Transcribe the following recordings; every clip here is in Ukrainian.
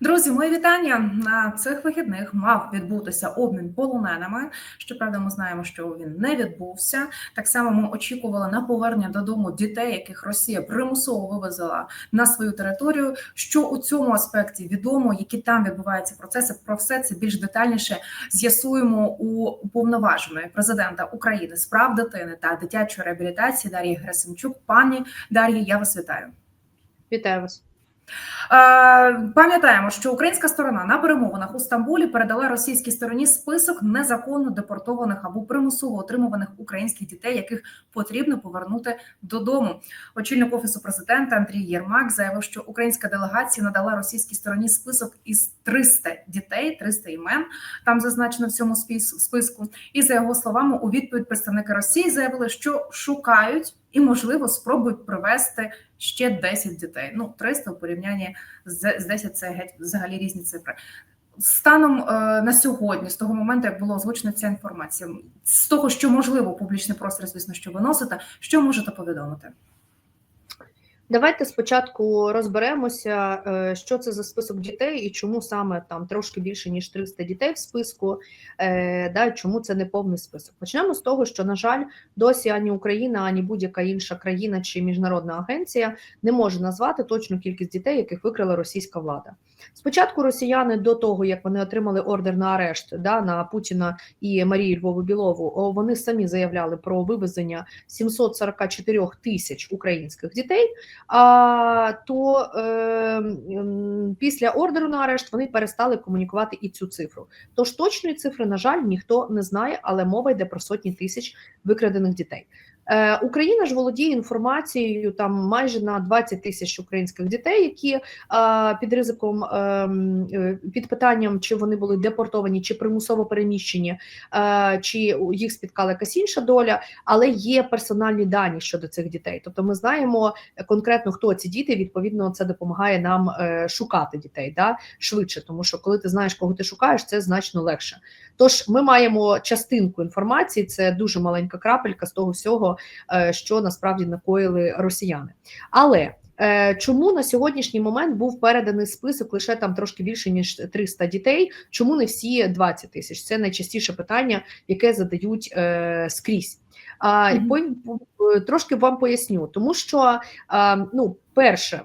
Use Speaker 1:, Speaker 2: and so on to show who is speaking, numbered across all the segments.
Speaker 1: Друзі, мої вітання на цих вихідних мав відбутися обмін полоненими. Щоправда, ми знаємо, що він не відбувся. Так само ми очікували на повернення додому дітей, яких Росія примусово вивезла на свою територію. Що у цьому аспекті відомо, які там відбуваються процеси? Про все це більш детальніше з'ясуємо у уповноваженої президента України з прав дитини та дитячої реабілітації Дар'ї Герасимчук. Пані Дар'ї, я вас вітаю.
Speaker 2: Вітаю вас.
Speaker 1: Е, Пам'ятаємо, що українська сторона на перемовинах у Стамбулі передала російській стороні список незаконно депортованих або примусово отримуваних українських дітей, яких потрібно повернути додому. Очільник офісу президента Андрій Єрмак заявив, що українська делегація надала російській стороні список із 300 дітей, 300 імен. Там зазначено в цьому спис- списку. І за його словами, у відповідь представники Росії заявили, що шукають і, можливо, спробують привезти ще 10 дітей. Ну, 300 у порівнянні з з 10 – це геть взагалі різні цифри. Станом е, на сьогодні, з того моменту, як було озвучена ця інформація, з того, що можливо публічний простір, звісно, що виносите, що можете повідомити?
Speaker 2: Давайте спочатку розберемося, е, що це за список дітей і чому саме там трошки більше ніж 300 дітей в списку, е, да, чому це не повний список. Почнемо з того, що на жаль, досі ані Україна, ані будь-яка інша країна чи міжнародна агенція не може назвати точну кількість дітей, яких викрила російська влада. Спочатку росіяни до того, як вони отримали ордер на арешт да, на Путіна і Марію Львову Білову, вони самі заявляли про вивезення 744 тисяч українських дітей. А, то е, після ордеру на арешт вони перестали комунікувати і цю цифру. Тож точної цифри, на жаль, ніхто не знає, але мова йде про сотні тисяч викрадених дітей. Е, Україна ж володіє інформацією там майже на 20 тисяч українських дітей, які е, під ризиком е, е, під питанням, чи вони були депортовані, чи примусово переміщені, чи їх спіткала якась інша доля, але є персональні дані щодо цих дітей. Тобто, ми знаємо конкретно хто ці діти. Відповідно, це допомагає нам шукати дітей да, швидше, тому що коли ти знаєш, кого ти шукаєш, це значно легше. Тож ми маємо частинку інформації, це дуже маленька крапелька з того всього, е, що насправді накоїли росіяни. Але е, чому на сьогоднішній момент був переданий список лише там трошки більше ніж 300 дітей? Чому не всі 20 тисяч? Це найчастіше питання, яке задають е, скрізь. А, по- по- трошки вам поясню, тому що ну, перше,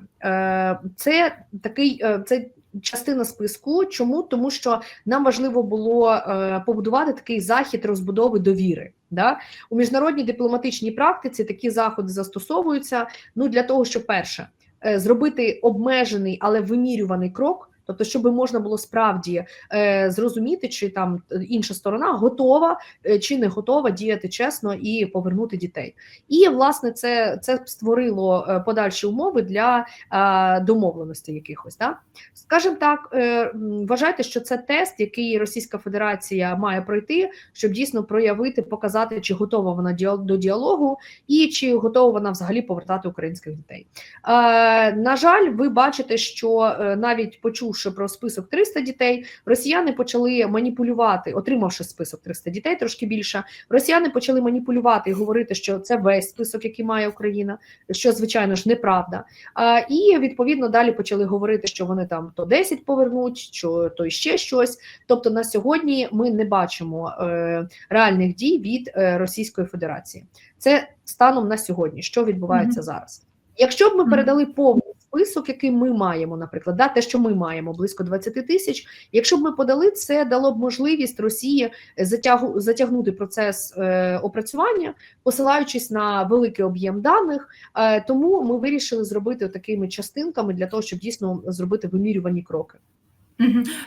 Speaker 2: це такий це частина списку. Чому? Тому що нам важливо було побудувати такий захід розбудови довіри. Да? У міжнародній дипломатичній практиці такі заходи застосовуються ну для того, щоб перше е, зробити обмежений, але вимірюваний крок. Тобто, щоб можна було справді е, зрозуміти, чи там інша сторона готова е, чи не готова діяти чесно і повернути дітей. І власне це це створило е, подальші умови для е, домовленостей якихось. Да? Скажімо так, е, вважайте, що це тест, який Російська Федерація має пройти, щоб дійсно проявити, показати, чи готова вона до діалогу, і чи готова вона взагалі повертати українських дітей. Е, на жаль, ви бачите, що е, навіть почувши про список 300 дітей, росіяни почали маніпулювати, отримавши список 300 дітей, трошки більше. Росіяни почали маніпулювати і говорити, що це весь список, який має Україна, що звичайно ж неправда. А, і відповідно далі почали говорити, що вони там то 10 повернуть, що то ще щось. Тобто на сьогодні ми не бачимо е, реальних дій від е, Російської Федерації. Це станом на сьогодні, що відбувається
Speaker 1: Мгм.
Speaker 2: зараз. Якщо б ми передали повний список, який ми маємо, наприклад, да, те, що ми маємо близько 20 тисяч. Якщо б ми подали, це дало б можливість Росії затягу затягнути процес е, опрацювання, посилаючись на великий об'єм даних. Е, тому ми вирішили зробити такими частинками для того, щоб дійсно зробити вимірювані кроки.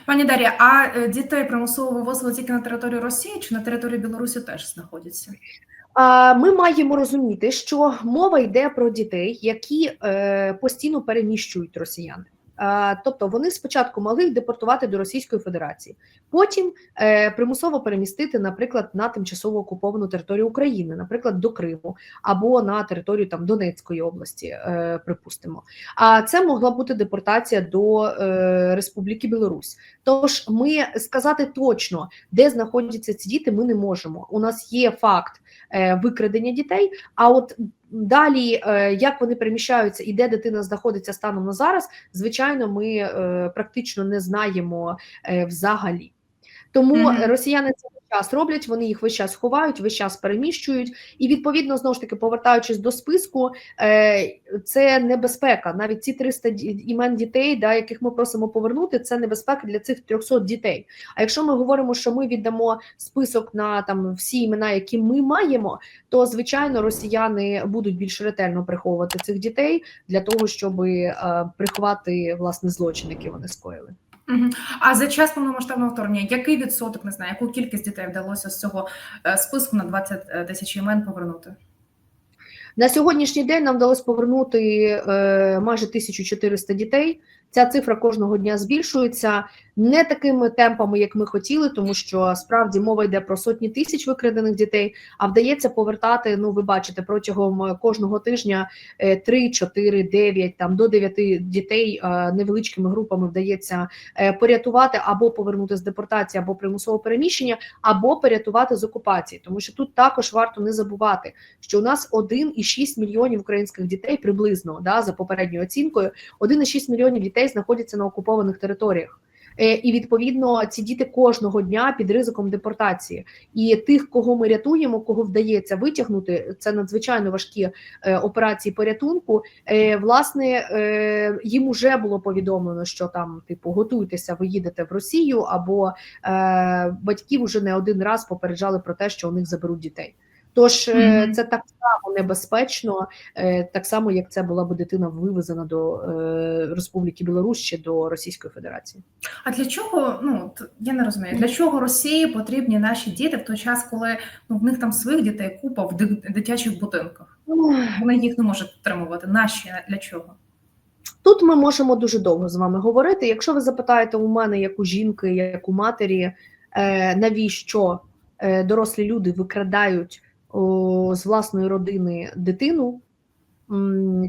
Speaker 1: Пані Дар'я, а е, дітей примусово вивозили тільки на територію Росії чи на території Білорусі теж знаходяться?
Speaker 2: Ми маємо розуміти, що мова йде про дітей, які е, постійно переміщують росіяни. Тобто вони спочатку могли їх депортувати до Російської Федерації, потім е, примусово перемістити, наприклад, на тимчасово окуповану територію України, наприклад, до Криму або на територію там Донецької області, е, припустимо. А це могла бути депортація до Республіки Білорусь. Тож ми сказати точно, де знаходяться ці діти, ми не можемо. У нас є факт е, викрадення дітей. А от далі, е, як вони переміщаються і де дитина знаходиться станом на зараз, звичайно, ми е, практично не знаємо взагалі. Тому
Speaker 1: Мгм.
Speaker 2: росіяни це час роблять, вони їх весь час ховають, весь час переміщують, і відповідно знову ж таки, повертаючись до списку, е, це небезпека. Навіть ці 300 імен дітей, да, яких ми просимо повернути, це небезпека для цих 300 дітей. А якщо ми говоримо, що ми віддамо список на там всі імена, які ми маємо, то звичайно росіяни будуть більш ретельно приховувати цих дітей для того, щоб е, приховати власне злочин, які вони скоїли.
Speaker 1: А за час повномасштабного вторгнення, який відсоток не знаю, яку кількість дітей вдалося з цього е, списку на 20 тисяч імен повернути?
Speaker 2: На сьогоднішній день нам вдалося повернути е, майже 1400 дітей. Ця цифра кожного дня збільшується не такими темпами, як ми хотіли, тому що справді мова йде про сотні тисяч викрадених дітей. А вдається повертати. Ну, ви бачите, протягом е, кожного тижня е, 3, 4, 9, там до 9 дітей е, невеличкими групами вдається е, порятувати або повернути з депортації, або примусового переміщення, або порятувати з окупації. Тому що тут також варто не забувати, що у нас 1,6 мільйонів українських дітей приблизно да, за попередньою оцінкою, 1,6 мільйонів дітей знаходяться на окупованих територіях. Е, І відповідно ці діти кожного дня під ризиком депортації. І тих, кого ми рятуємо, кого вдається витягнути, це надзвичайно важкі е, операції порятунку. Е, власне, їм уже було повідомлено, що там, типу, готуйтеся, ви їдете в Росію, або батьків уже не один раз попереджали про те, що у них заберуть дітей. Тож е,
Speaker 1: Мгм.
Speaker 2: це так само небезпечно, е, так само як це була би дитина вивезена до е, Республіки Білорусь чи до Російської Федерації.
Speaker 1: А для чого, ну я не розумію, для чого Росії потрібні наші діти в той час, коли ну, в них там своїх дітей купа в ди- дитячих будинках? Вони їх не можуть підтримувати. Наші для чого?
Speaker 2: Тут ми можемо дуже довго з вами говорити. Якщо ви запитаєте у мене, як у жінки, як у матері, навіщо дорослі люди викрадають о, з власної родини дитину,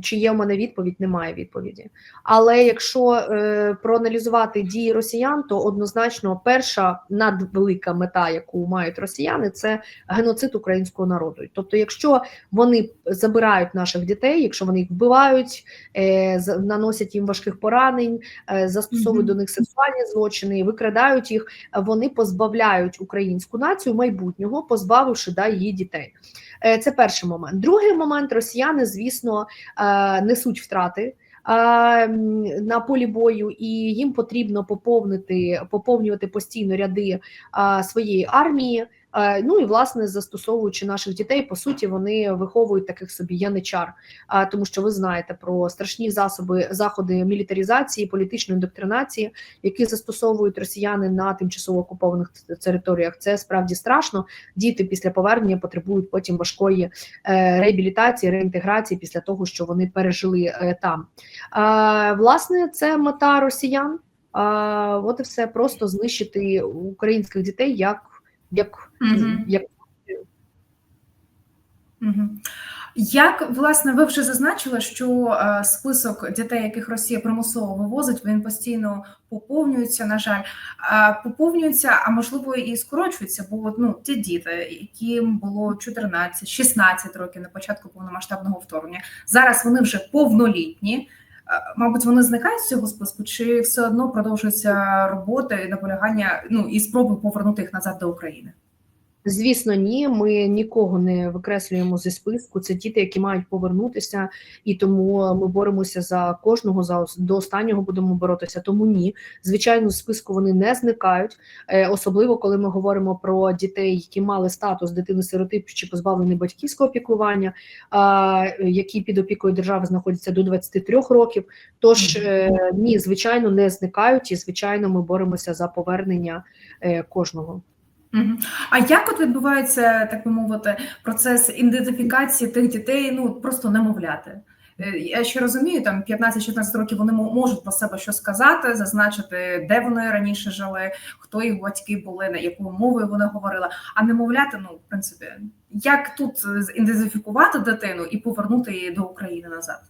Speaker 2: чи є у мене відповідь? Немає відповіді. Але якщо е, проаналізувати дії росіян, то однозначно перша надвелика мета, яку мають росіяни, це геноцид українського народу. Тобто, якщо вони забирають наших дітей, якщо вони їх вбивають, е, наносять їм важких поранень, е, застосовують
Speaker 1: Мгм.
Speaker 2: до них сексуальні злочини, викрадають їх, вони позбавляють українську націю майбутнього, позбавивши да, її дітей. Е, Це перший момент. Другий момент росіяни, звісно, е, несуть втрати. е, На полі бою, і їм потрібно поповнити поповнювати постійно ряди своєї армії. Е, Ну і власне застосовуючи наших дітей, по суті, вони виховують таких собі яничар, тому що ви знаєте про страшні засоби заходи мілітаризації, політичної індоктринації, які застосовують росіяни на тимчасово окупованих територіях. Це справді страшно. Діти після повернення потребують потім важкої е, реабілітації, реінтеграції після того, що вони пережили е, там. Власне, це мета росіян. От і все просто знищити українських дітей як, як,
Speaker 1: Мгм.
Speaker 2: як.
Speaker 1: Як власне ви вже зазначили, що е, список дітей, яких Росія примусово вивозить, він постійно поповнюється. На жаль, Е, поповнюється, а можливо і скорочується. Бо ну ті діти, яким було 14-16 років на початку повномасштабного вторгнення, зараз вони вже повнолітні. Мабуть, вони зникають з цього списку, чи все одно продовжується роботи і наполягання, ну і спроби повернути їх назад до України?
Speaker 2: Звісно, ні. Ми нікого не викреслюємо зі списку. Це діти, які мають повернутися, і тому ми боремося за кожного за до останнього будемо боротися. Тому ні, звичайно, з списку вони не зникають, Е, особливо коли ми говоримо про дітей, які мали статус дитини-сироти чи позбавлені батьківського опікування, а, які під опікою держави знаходяться до 23 років. Тож е, ні, звичайно, не зникають, і звичайно, ми боремося за повернення е, кожного.
Speaker 1: А як от відбувається, так би мовити, процес ідентифікації тих дітей, ну просто немовляти? Е, Я ще розумію, там 15-16 років вони можуть про себе що сказати, зазначити, де вони раніше жили, хто їх батьки були, на якою мовою вони говорили. А немовляти, ну в принципі, як тут ідентифікувати дитину і повернути її до України назад?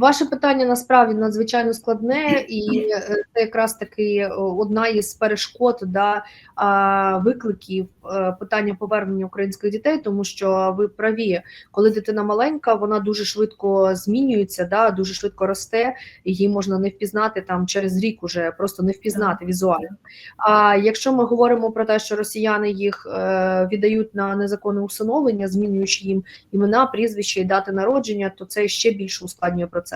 Speaker 2: Ваше питання насправді надзвичайно складне, і е, це якраз таки е, одна із перешкод да, викликів е, питання повернення українських дітей, тому що ви праві, коли дитина маленька, вона дуже швидко змінюється, да, дуже швидко росте, її можна не впізнати там через рік, уже просто не впізнати візуально. А якщо ми говоримо про те, що росіяни їх віддають на незаконне усиновлення, змінюючи їм імена, прізвища і дати народження, то це ще більше ускладнює процес.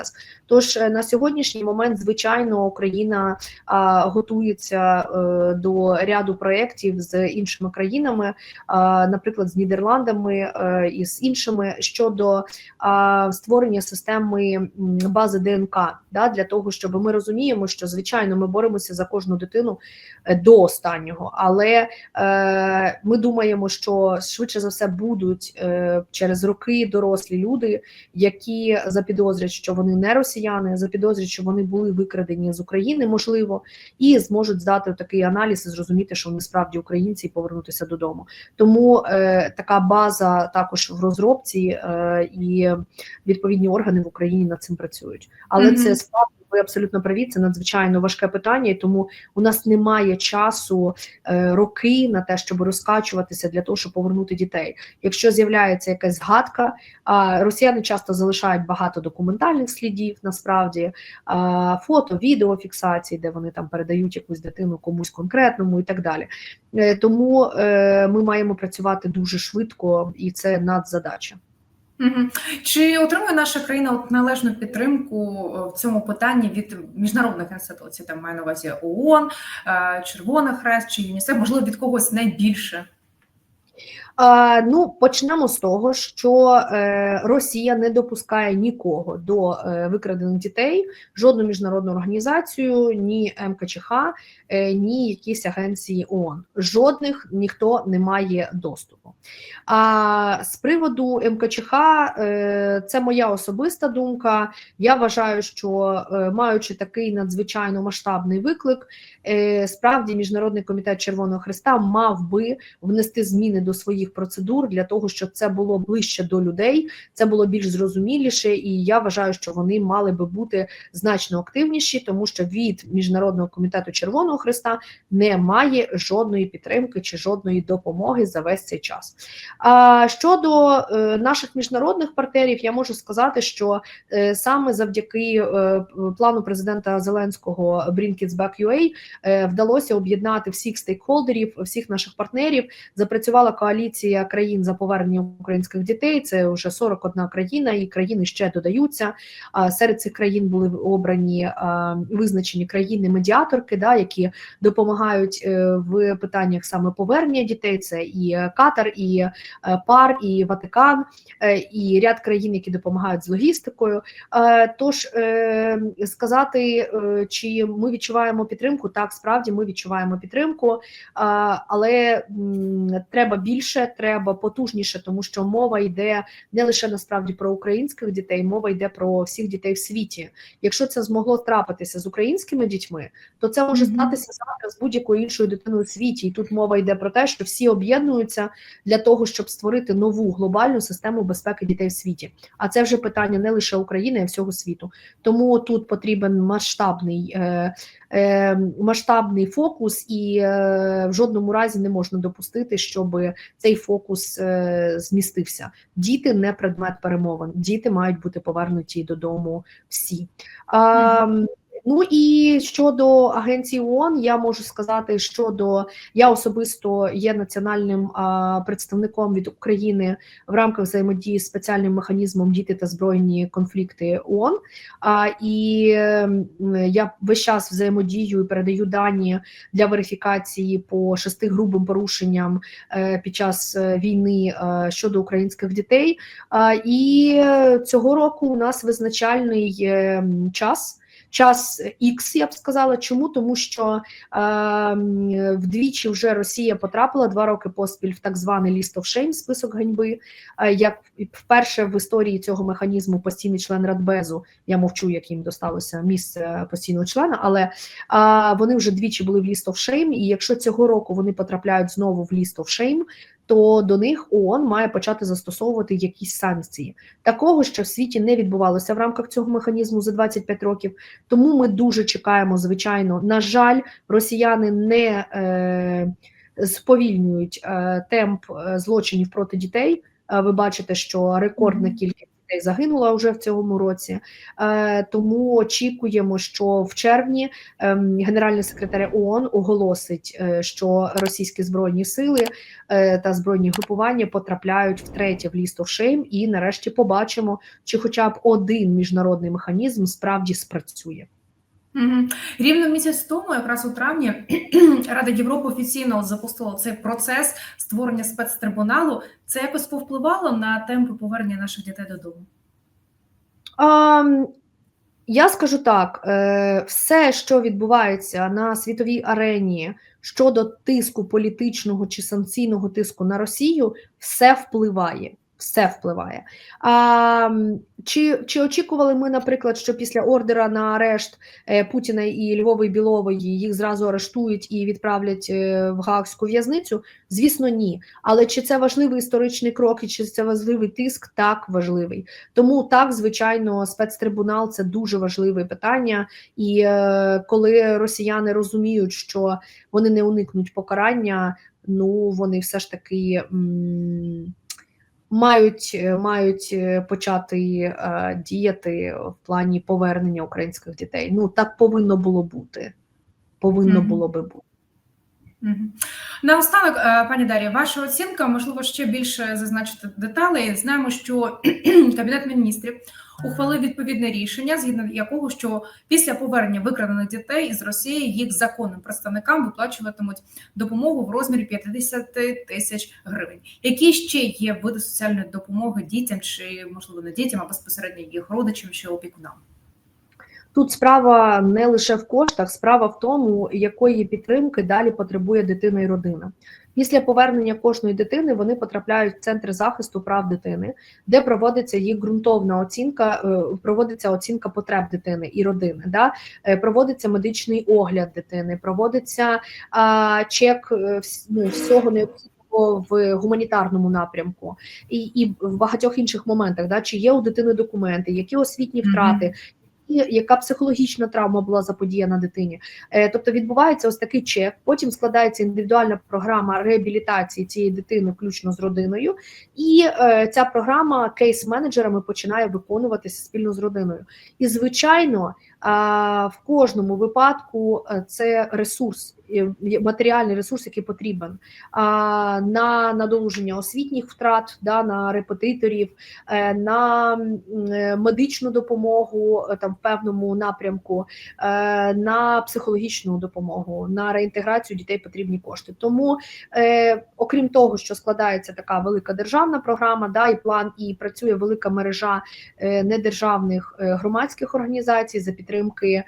Speaker 2: Тож е, на сьогоднішній момент, звичайно, Україна а, готується е, до ряду проєктів з іншими країнами, а, наприклад, з Нідерландами е, і з іншими щодо а, створення системи бази ДНК да, для того, щоб ми розуміємо, що звичайно ми боремося за кожну дитину до останнього, але е, ми думаємо, що швидше за все будуть е, через роки дорослі люди, які запідозрять, що вони не росіяни, запідозрять, що вони були викрадені з України, можливо, і зможуть здати такий аналіз і зрозуміти, що вони справді українці і повернутися додому. Тому е, така база також в розробці, е, і відповідні органи в Україні над цим працюють. Але
Speaker 1: Мгм.
Speaker 2: це справді ви абсолютно праві. Це надзвичайно важке питання, і тому у нас немає часу е, роки на те, щоб розкачуватися для того, щоб повернути дітей. Якщо з'являється якась згадка, росіяни часто залишають багато документальних слідів, насправді фото, відеофіксації, де вони там передають якусь дитину комусь конкретному і так далі. Е, Тому е, ми маємо працювати дуже швидко, і це надзадача.
Speaker 1: Чи отримує наша країна от належну підтримку е, в цьому питанні від міжнародних інституцій? Там маю на увазі ООН, е, Червоний Хрест чи ЮНІСЕФ, можливо, від когось найбільше?
Speaker 2: Ну, почнемо з того, що е, Росія не допускає нікого до е, викрадених дітей, жодну міжнародну організацію, ні МКЧХ, е, ні якісь агенції ООН. Жодних ніхто не має доступу. А з приводу МКЧХ, це моя особиста думка. Я вважаю, що маючи такий надзвичайно масштабний виклик, справді міжнародний комітет Червоного Христа мав би внести зміни до своїх процедур для того, щоб це було ближче до людей, це було більш зрозуміліше, і я вважаю, що вони мали би бути значно активніші, тому що від міжнародного комітету Червоного Христа немає жодної підтримки чи жодної допомоги за весь цей час. А щодо е, наших міжнародних партнерів, я можу сказати, що е, саме завдяки е, плану президента Зеленського Back UA вдалося об'єднати всіх стейкхолдерів, всіх наших партнерів. Запрацювала коаліція країн за повернення українських дітей. Це вже 41 країна, і країни ще додаються. Серед цих країн були обрані визначені країни-медіаторки, да, які допомагають е, в питаннях саме повернення дітей. Це і Катар, і е, ПАР, і Ватикан, е, і ряд країн, які допомагають з логістикою. Е, Тож е, сказати, е, чи ми відчуваємо підтримку, так справді ми відчуваємо підтримку, але треба більше, треба потужніше, тому що мова йде не лише насправді про українських дітей, мова йде про всіх дітей в світі. Якщо це змогло трапитися з українськими дітьми, то це може статися завтра з будь-якою іншою дитиною у світі. І тут мова йде про те, що всі об'єднуються для того, щоб створити нову глобальну систему безпеки дітей в світі. А це вже питання не лише України, а всього світу. Тому тут потрібен масштабний. Е, е, масштабний фокус, і е, в жодному разі не можна допустити, щоб цей фокус е, змістився. Діти не предмет перемовин, діти мають бути повернуті додому всі. А, Ну і щодо агенції ООН, я можу сказати, щодо я особисто є національним а, представником від України в рамках взаємодії з спеціальним механізмом діти та збройні конфлікти ООН. А, і я весь час взаємодію і передаю дані для верифікації по шести грубим порушенням е, під час е, війни е, щодо українських дітей. А, і цього року у нас визначальний час. Час X, я б сказала, чому? Тому що е, вдвічі вже Росія потрапила два роки поспіль в так званий list of shame, список ганьби. Е, як вперше в історії цього механізму постійний член Радбезу, я мовчу, як їм досталося місце постійного члена, але а, вони вже двічі були в list of shame, і якщо цього року вони потрапляють знову в list of shame, то до них ООН має почати застосовувати якісь санкції. Такого ще в світі не відбувалося в рамках цього механізму за 25 років. Тому ми дуже чекаємо, звичайно. На жаль, росіяни не е, сповільнюють е, темп е, злочинів проти дітей. Е, Ви бачите, що рекордна кількість дітей загинула вже в цьому році. Е, Тому очікуємо, що в червні ем, генеральний секретар ООН оголосить, е, що російські збройні сили е, та збройні групування потрапляють втретє в ліст шейм, і нарешті побачимо, чи хоча б один міжнародний механізм справді спрацює.
Speaker 1: Рівно місяць тому, якраз у травні, Рада Європи офіційно запустила цей процес створення спецтрибуналу. Це якось повпливало на темпи повернення наших дітей додому.
Speaker 2: А, я скажу так: е, все, що відбувається на світовій арені щодо тиску політичного чи санкційного тиску на Росію, все впливає. Все впливає. А, чи, чи очікували ми, наприклад, що після ордера на арешт е, Путіна і Львови Білової їх зразу арештують і відправлять е, в Гаагську в'язницю? Звісно, ні. Але чи це важливий історичний крок і чи це важливий тиск? Так, важливий. Тому так, звичайно, спецтрибунал це дуже важливе питання. І е, коли росіяни розуміють, що вони не уникнуть покарання, ну вони все ж таки. М- Мають, е, мають е, почати е, діяти в плані повернення українських дітей. Ну так повинно було бути. Повинно
Speaker 1: Мгм.
Speaker 2: було би бути.
Speaker 1: Наостанок, пані Дар'я, ваша оцінка, можливо, ще більше зазначити деталей. Знаємо, що Кабінет міністрів ухвалив відповідне рішення, згідно якого що після повернення викрадених дітей із Росії їх законним представникам виплачуватимуть допомогу в розмірі 50 тисяч гривень. Які ще є види соціальної допомоги дітям, чи можливо не дітям, а безпосередньо їх родичам чи опікунам?
Speaker 2: Тут справа не лише в коштах, справа в тому, якої підтримки далі потребує дитина і родина. Після повернення кожної дитини вони потрапляють в центр захисту прав дитини, де проводиться їх ґрунтовна оцінка, е, проводиться оцінка потреб дитини і родини. Да? Е, Проводиться медичний огляд дитини, проводиться а, чек е, ну, всього необхідного в гуманітарному напрямку і, і в багатьох інших моментах, да? чи є у дитини документи, які освітні втрати, яка психологічна травма була заподіяна дитині. Е, Тобто відбувається ось такий чек, потім складається індивідуальна програма реабілітації цієї дитини, включно з родиною, і е, ця програма кейс-менеджерами починає виконуватися спільно з родиною. І, звичайно, в кожному випадку е, це ресурс, матеріальний ресурс, який потрібен на надолуження освітніх втрат, да, на репетиторів, е, на е, медичну допомогу е, там в певному напрямку, на психологічну допомогу, на реінтеграцію дітей потрібні кошти. Тому, окрім того, що складається така велика державна програма, да, і план, і працює велика мережа недержавних громадських організацій за підтримки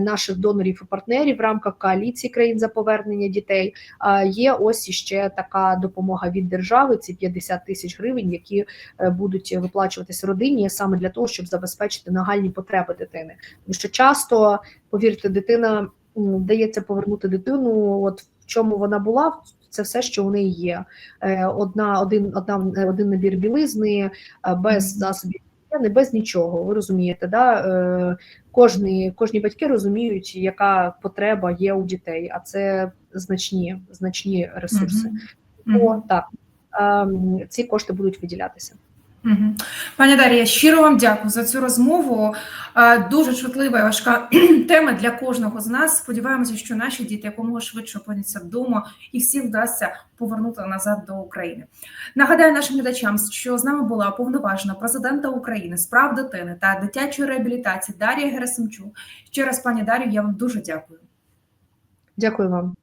Speaker 2: наших донорів і партнерів в рамках коаліції країн за повернення дітей. А є ось іще така допомога від держави. Ці 50 тисяч гривень, які е, будуть виплачуватися родині саме для того, щоб забезпечити нагальні потреби дитини. Тому що часто, повірте, дитина вдається повернути дитину, от в чому вона була. Це все, що у неї є. Е, Одна, один, одна, один набір білизни, е, без засобів гігієни, без нічого. Ви розумієте, да? Е, Кожні, кожні батьки розуміють, яка потреба є у дітей, а це значні, значні ресурси.
Speaker 1: Мгм. Мгм.
Speaker 2: О, так, ем, ці кошти будуть виділятися.
Speaker 1: Пані Дар'я, щиро вам дякую за цю розмову. Дуже чутлива і важка тема для кожного з нас. Сподіваємося, що наші діти якомога швидше опиняться вдома і всім вдасться повернути назад до України. Нагадаю нашим глядачам, що з нами була повноважена президента України з прав дитини та дитячої реабілітації Дар'я Герасимчук. Ще раз, пані Дар'ю, я вам дуже дякую.
Speaker 2: Дякую вам.